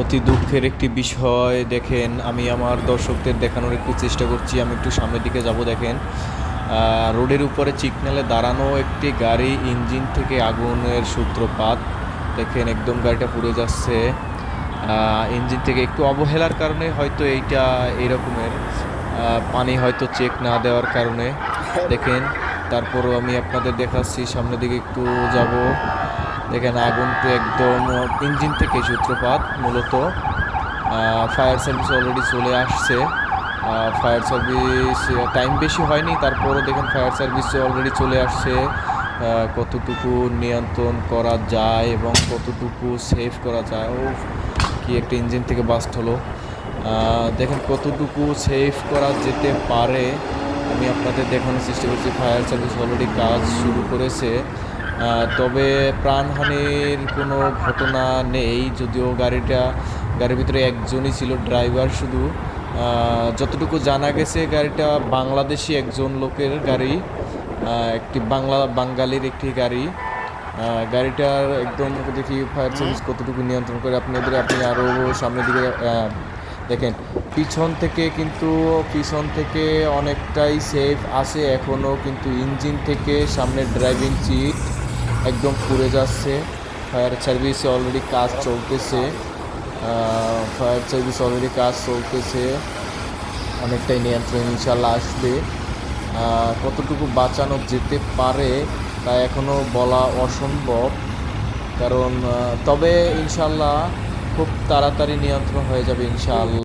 অতি দুঃখের একটি বিষয়। দেখেন, আমি আমার দর্শকদের দেখানোর একটু চেষ্টা করছি, আমি একটু সামনের দিকে যাব, দেখেন। রোডের উপরে চিকনালে দাঁড়ানো একটি গাড়ি ইঞ্জিন থেকে আগুনের সূত্রপাত। দেখেন, একদম গাড়িটা পুড়ে যাচ্ছে। ইঞ্জিন থেকে একটু অবহেলার কারণে হয়তো এইটা এরকমের পানি হয়তো চেক না দেওয়ার কারণে। দেখেন, তারপরও আমি আপনাদের দেখাচ্ছি, সামনের দিকে একটু যাব। দেখেন আগুন তো একদম ইঞ্জিন থেকে সূত্রপাত মূলত। ফায়ার সার্ভিস অলরেডি চলে আসছে। ফায়ার সার্ভিস টাইম বেশি হয়নি, তারপরও দেখেন ফায়ার সার্ভিস অলরেডি চলে আসছে। কতটুকু নিয়ন্ত্রণ করা যায় এবং কতটুকু সেভ করা যায়। ও কি একটা ইঞ্জিন থেকে বাস্ট হলো। দেখেন কতটুকু সেভ করা যেতে পারে। আমি আপনাদের দেখানোর চেষ্টা করছি, ফায়ার সার্ভিস অলরেডি কাজ শুরু করেছে। তবে প্রাণহানির কোনো ঘটনা নেই, যদিও গাড়িটা, গাড়ির ভিতরে একজনই ছিল, ড্রাইভার শুধু। যতটুকু জানা গেছে, গাড়িটা বাংলাদেশি একজন লোকের গাড়ি একটি বাংলা, বাঙালির একটি গাড়ি। গাড়িটার একদম দেখি ফায়ার সার্ভিস কতটুকু নিয়ন্ত্রণ করে আপনাদের আপনি আরও সামনের দিকে দেখেন, পিছন থেকে কিন্তু, পিছন থেকে অনেকটাই সেফ আছে এখনও কিন্তু ইঞ্জিন থেকে সামনের ড্রাইভিং সিট একদম পুড়ে যাচ্ছে। ফায়ার সার্ভিসে অলরেডি কাজ চলতেছে। ফায়ার সার্ভিস অলরেডি কাজ চলতেছে। অনেকটাই নিয়ন্ত্রণ ইনশাল্লাহ আসবে। কতটুকু বাঁচানো যেতে পারে তা এখনও বলা অসম্ভব। কারণ তবে ইনশাল্লাহ খুব তাড়াতাড়ি নিয়ন্ত্রণ হয়ে যাবে ইনশাআল্লাহ।